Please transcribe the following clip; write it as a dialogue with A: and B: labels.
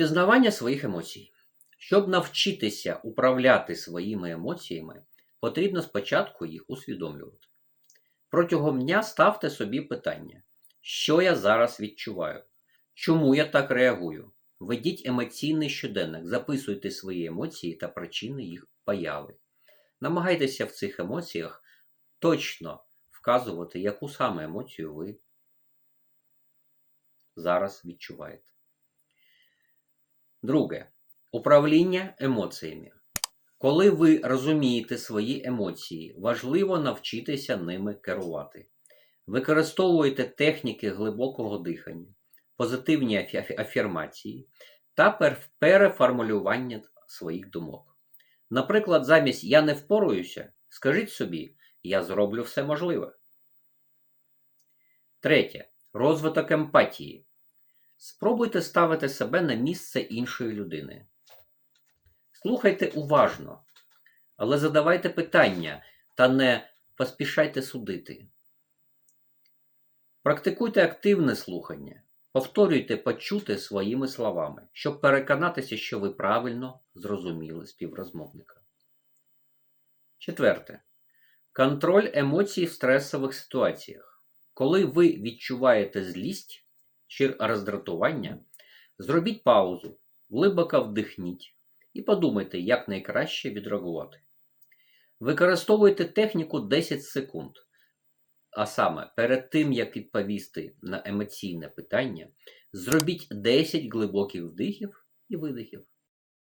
A: Розпізнавання своїх емоцій. Щоб навчитися управляти своїми емоціями, потрібно спочатку їх усвідомлювати. Протягом дня ставте собі питання, що я зараз відчуваю, чому я так реагую. Ведіть емоційний щоденник, записуйте свої емоції та причини їх появи. Намагайтеся в цих емоціях точно вказувати, яку саме емоцію ви зараз відчуваєте. Друге. Управління емоціями. Коли ви розумієте свої емоції, важливо навчитися ними керувати. Використовуйте техніки глибокого дихання, позитивні афірмації та переформулювання своїх думок. Наприклад, замість я не впораюся, скажіть собі, я зроблю все можливе. Третє. Розвиток емпатії. Спробуйте ставити себе на місце іншої людини. Слухайте уважно, але задавайте питання та не поспішайте судити. Практикуйте активне слухання. Повторюйте почути своїми словами, щоб переконатися, що ви правильно зрозуміли співрозмовника. Четверте. Контроль емоцій в стресових ситуаціях. Коли ви відчуваєте злість чи роздратування, зробіть паузу, глибоко вдихніть і подумайте, як найкраще відреагувати. Використовуйте техніку 10 секунд. А саме, перед тим, як відповісти на емоційне питання, зробіть 10 глибоких вдихів і видихів.